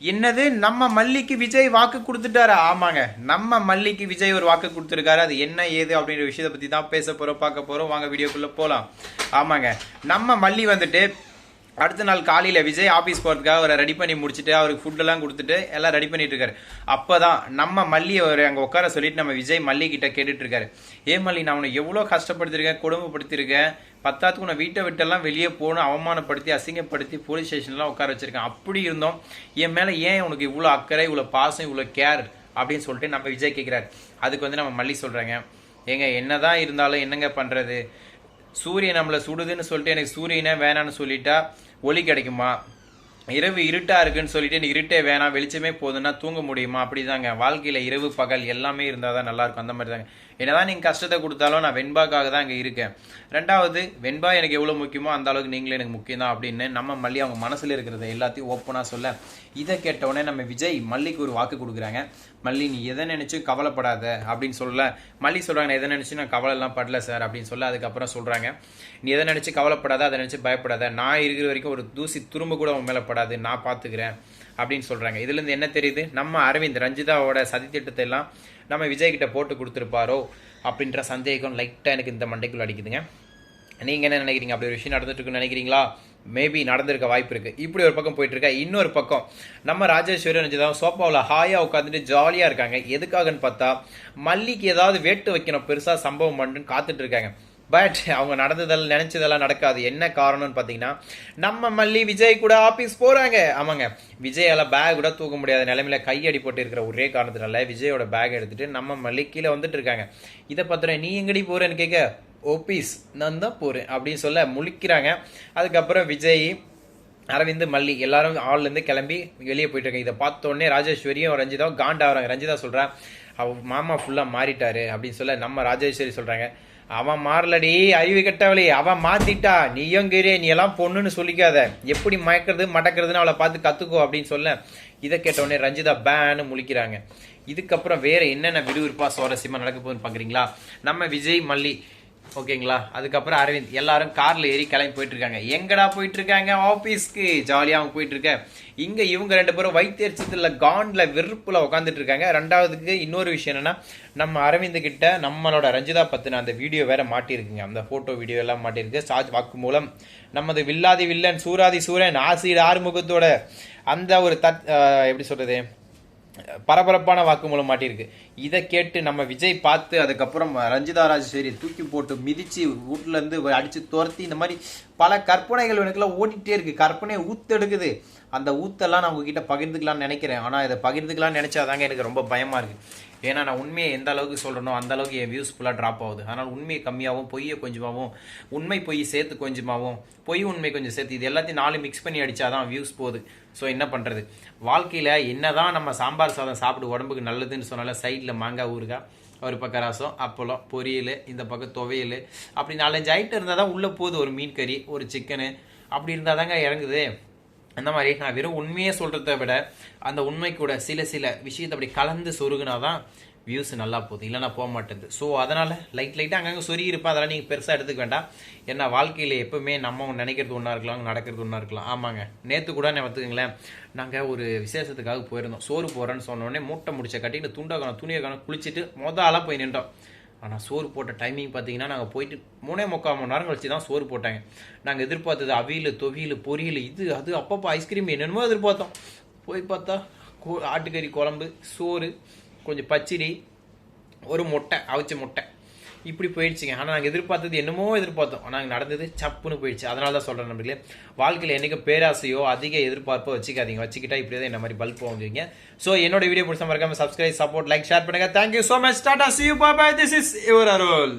என்னது? நம்ம மல்லிக்கு விஜய் வாக்கு கொடுத்துட்டாரா? ஆமாங்க. நம்ம மல்லிக்கு விஜய் ஒரு வாக்கு கொடுத்துருக்காரு. அது என்ன ஏது அப்படின்ற விஷயத்தை பற்றி தான் பேச போகிறோம் பார்க்க போகிறோம் வாங்க வீடியோக்குள்ளே போகலாம் ஆமாங்க. நம்ம மல்லி வந்துட்டு அடுத்த நாள் காலையில் விஜய் ஆஃபீஸ் போகிறதுக்காக அவரை ரெடி பண்ணி முடிச்சுட்டு அவருக்கு ஃபுட்டெல்லாம் கொடுத்துட்டு எல்லாம் ரெடி பண்ணிட்டு இருக்காரு. அப்போ தான் நம்ம மல்லி அவர் அங்கே உட்கார சொல்லிட்டு நம்ம விஜய் மல்லிகிட்ட கேட்டுட்ருக்காரு ஏ மல்லி நான் உன்னை எவ்வளோ கஷ்டப்படுத்திருக்கேன் குடும்பப்படுத்திருக்கேன் பத்தாத்துக்கு உன்னை வீட்டை விட்டெல்லாம் வெளியே போகணும் அவமானப்படுத்தி அசிங்கப்படுத்தி போலீஸ் ஸ்டேஷன்லாம் உட்கார வச்சுருக்கேன். அப்படி இருந்தோம். என் மேலே ஏன் உனக்கு இவ்வளோ அக்கறை இவ்வளோ பாசம் இவ்வளோ கேர் அப்படின்னு சொல்லிட்டு நம்ம விஜய் கேட்குறாரு அதுக்கு வந்து நம்ம மல்லி சொல்கிறாங்க ஏங்க என்னதான் இருந்தாலும் என்னங்க பண்ணுறது சூரியன் நம்மளை சுடுதுன்னு சொல்லிட்டு எனக்கு சூரியனே வேணான்னு சொல்லிட்டா ஒளி கிடைக்குமா? இரவு இருட்டா இருக்குன்னு சொல்லிட்டு நீ இருட்டே வேணாம் வெளிச்சமே போதுன்னா தூங்க முடியுமா? அப்படிதாங்க. வாழ்க்கையில இரவு பகல் எல்லாமே இருந்தால் தான் நல்லா இருக்கும் அந்த மாதிரி தாங்க என்னதான் நீங்க கஷ்டத்தை கொடுத்தாலும் நான் வெண்பாக்காக தான் இங்கே இருக்கேன். ரெண்டாவது வெண்பா எனக்கு எவ்வளவு முக்கியமோ அந்த அளவுக்கு நீங்களும் எனக்கு முக்கியம் தான் அப்படின்னு நம்ம மல்லி அவங்க மனசுல இருக்கிறத எல்லாத்தையும் ஓப்பனா சொல்ல இதை கேட்டவுடனே நம்ம விஜய் மல்லிக்கு ஒரு வாக்கு கொடுக்குறாங்க. மல்லி நீ எதை நினைச்சு கவலைப்படாத? அப்படின்னு சொல்ல மல்லி சொல்றாங்க நான் எதை நினைச்சு நான் கவலை எல்லாம் படல சார். அப்படின்னு சொல்ல அதுக்கப்புறம் சொல்றாங்க நீ எதை நினைச்சு கவலைப்படாத அதை நினைச்சு பயப்படாத. நான் இருக்கிற வரைக்கும் ஒரு தூசி துரும்ப கூட உன் மேலப்படாது படாது. நான் பார்த்துக்கிறேன் அப்படின்னு சொல்றாங்க. இதுல இருந்து என்ன தெரியுது? நம்ம அரவிந்த் ரஞ்சிதாவோட சதித்திட்டத்தை எல்லாம் நம்ம விஜய்கிட்ட போட்டு கொடுத்துருப்பாரோ அப்படின்ற சந்தேகம் லைட்டா எனக்கு இந்த மண்டைக்குள்ள அடிக்குதுங்க. நீங்க என்ன நினைக்கிறீங்க? அப்படி ஒரு விஷயம் நடந்துட்டு இருக்குன்னு நினைக்கிறீங்களா? மேபி நடந்திருக்க வாய்ப்பு இருக்கு. இப்படி ஒரு பக்கம் போயிட்டு இருக்கா? இன்னொரு பக்கம் நம்ம ராஜேஸ்வரி ரஞ்சிதா சோஃபாவில் ஹாயா உட்காந்துட்டு ஜாலியாக இருக்காங்க. எதுக்காகன்னு பார்த்தா மல்லிக்கு ஏதாவது வேட்டு வைக்கணும். பெருசாக சம்பவம் பண்ணுன்னு காத்துட்டு இருக்காங்க. பட் அவங்க நடந்ததெல்லாம் நினைச்சதெல்லாம் நடக்காது. என்ன காரணம்னு பார்த்தீங்கன்னா நம்ம மல்லி விஜய் கூட ஆஃபீஸ் போகிறாங்க ஆமாங்க. விஜயால பேக் கூட தூக்க முடியாத நிலமையில கையடி போட்டு இருக்கிற ஒரே காரணத்தினால விஜயோட பேக் எடுத்துட்டு நம்ம மல்லி கீழே வந்துட்டு இருக்காங்க. இதை பத்திரம் நீ எங்கடி போகிறேன்னு கேட்க ஓபீஸ் நான் தான் போகிறேன் அப்படின்னு சொல்ல முழிக்கிறாங்க. அதுக்கப்புறம் விஜய் அரவிந்த் மல்லி எல்லாரும் ஆள்லேருந்து கிளம்பி வெளியே போயிட்டு இருக்காங்க. இதை பார்த்தோன்னே ராஜேஸ்வரியும் ரஞ்சிதாவும் காண்டாகிறாங்க ரஞ்சிதா சொல்கிறேன் அவ மாமா ஃபுல்லாக மாறிட்டாரு. அப்படின்னு சொல்ல நம்ம ராஜேஸ்வரி சொல்கிறாங்க அவன் மாறலடி அறிவு கெட்டவளி அவன் மாத்திட்டா. நீயும் கீரே நீ எல்லாம் பொண்ணுன்னு சொல்லிக்காத. எப்படி மயக்கிறது மடக்கிறதுன்னு அவளை பார்த்து கத்துக்கோ அப்படின்னு சொல்ல இதை கேட்ட உடனே ரஞ்சிதா பேன்னு முழிக்கிறாங்க. இதுக்கப்புறம் வேற என்னென்ன விறுவிறுப்பா சுவாரஸ்யமா நடக்க போகுதுன்னு பாக்குறீங்களா? நம்ம விஜய் மல்லி ஓகேங்களா? அதுக்கப்புறம் அரவிந்த் எல்லாரும் காரில் ஏறி கிளம்பி போயிட்டுருக்காங்க. எங்கடா போயிட்டுருக்காங்க ஆஃபீஸ்க்கு ஜாலியாக அவங்க போயிட்டுருக்கேன் இங்கே இவங்க ரெண்டு பேரும் வைத்தியர்ச்சத்தில் காண்டில் வெறுப்பில் உட்காந்துட்டு இருக்காங்க ரெண்டாவதுக்கு இன்னொரு விஷயம் என்னென்னா நம்ம அரவிந்த் கிட்ட நம்மளோட ரஞ்சிதா பற்றின அந்த வீடியோ வேற மாட்டியிருக்குங்க. அந்த ஃபோட்டோ வீடியோ எல்லாம் மாட்டியிருக்கு. சார்ஜ் வாக்கு மூலம். நமது வில்லாதி வில்லன் சூராதி சூரன் ஆசிட் ஆறுமுகத்தோட அந்த ஒரு தத் எப்படி சொல்கிறது பரபரப்பான வாக்குமூலம் மாட்டியிருக்கு. இதை கேட்டு நம்ம விஜய் பார்த்து அதுக்கப்புறம் ரஞ்சிதா ராஜேஸ்வரி தூக்கி போட்டு மிதிச்சு வீட்டுல இருந்து அடிச்சு துரத்தி இந்த மாதிரி பல கற்பனைகள் எனக்குலாம் ஓடிட்டே இருக்கு. கற்பனை ஊத்தெடுக்குது. அந்த ஊத்தெல்லாம் நான் உங்ககிட்ட பகிர்ந்துக்கலாம்னு நினைக்கிறேன். ஆனால் இதை பகிர்ந்துக்கலாம்னு நினைச்சாதாங்க எனக்கு ரொம்ப பயமாக இருக்குது ஏன்னா நான் உண்மையை எந்த அளவுக்கு சொல்கிறனோ அந்த அளவுக்கு என் வியூஸ் ஃபுல்லாக ட்ராப் ஆகுது. அதனால் உண்மையை கம்மியாகவும் பொய்யை கொஞ்சமாகவும் உண்மை பொய் சேர்த்து கொஞ்சமாகவும் பொய் உண்மை கொஞ்சம் சேர்த்து இது எல்லாத்தையும் நாலு மிக்ஸ் பண்ணி அடித்தாதான் வியூஸ் போகுது. ஸோ என்ன பண்ணுறது வாழ்க்கையில் என்ன என்னதான் நம்ம சாம்பார் சாதம் சாப்பிடு உடம்புக்கு நல்லதுன்னு சொன்னால சைடில் மாங்காய் ஊறுகாய் ஒரு பக்கம் ரசம் அப்பளம் பொரியல் இந்த பக்கம் துவையல் அப்படி நாலஞ்சு ஐட்டம் இருந்தால் தான் உள்ளே போகுது. ஒரு மீன் கறி ஒரு சிக்கனு அப்படி இருந்தால் தாங்க இறங்குது. அந்த மாதிரி நான் வெறும் உண்மையை சொல்கிறத விட அந்த உண்மை கூட சில சில விஷயத்தை அப்படி கலந்து சொருகுனாதான் வியூஸ் நல்லா போகுது. இல்லைனா போக மாட்டேங்குது. ஸோ அதனால் லைட் லைட்டாக அங்கங்கே சொறி இருப்பா. அதெல்லாம் நீங்கள் பெருசாக எடுத்துக்க வேண்டாம். ஏன்னா வாழ்க்கையில் எப்பவுமே நம்ம நினைக்கிறது ஒன்றா இருக்கலாம் நடக்கிறது ஒன்றா இருக்கலாம். ஆமாங்க. நேற்று கூட நான் பார்த்துக்கங்களேன். நாங்கள் ஒரு விசேஷத்துக்காக போயிருந்தோம். சோறு போகிறேன்னு சொன்னோடனே மூட்டை முடிச்ச கட்டிட்டு துண்டை காணும் துணியை காணும் குளிச்சுட்டு மொதல் ஆளாக போய் நின்றோம். ஆனால் சோறு போட்ட டைமிங் பார்த்தீங்கன்னா நாங்கள் போயிட்டு மூணே முக்கால் மணி நேரம் கழிச்சு தான் சோறு போட்டாங்க. நாங்கள் எதிர்பார்த்தது அவியல் தொவியல் பொரியல் இது அது அப்பப்போ ஐஸ்கிரீம் என்னென்னமோ எதிர்பார்த்தோம். போய் பார்த்தா ஆட்டுக்கறி குழம்பு சோறு கொஞ்சம் பச்சடி ஒரு முட்டை அவிச்ச முட்டை. இப்படி போயிடுச்சுங்க. ஆனால் நாங்கள் எதிர்பார்த்தது என்னமோ எதிர்பார்த்தோம். நாங்கள் நடந்தது சப்புன்னு போயிடுச்சு. அதனால தான் சொல்கிறேன் நம்மளே வாழ்க்கையில் என்னைக்கு பேராசையோ அதிக எதிர்பார்ப்போ வச்சுக்காதீங்க. வச்சுக்கிட்டா இப்படியே தான் என்ன மாதிரி பல்ப் வாங்குவீங்க ஸோ என்னோட வீடியோ பிடிச்ச மறக்காம சப்ஸ்கிரைப் சப்போர்ட் லைக் ஷேர் பண்ணுங்க. Thank you so much tata see you bye this is your Arul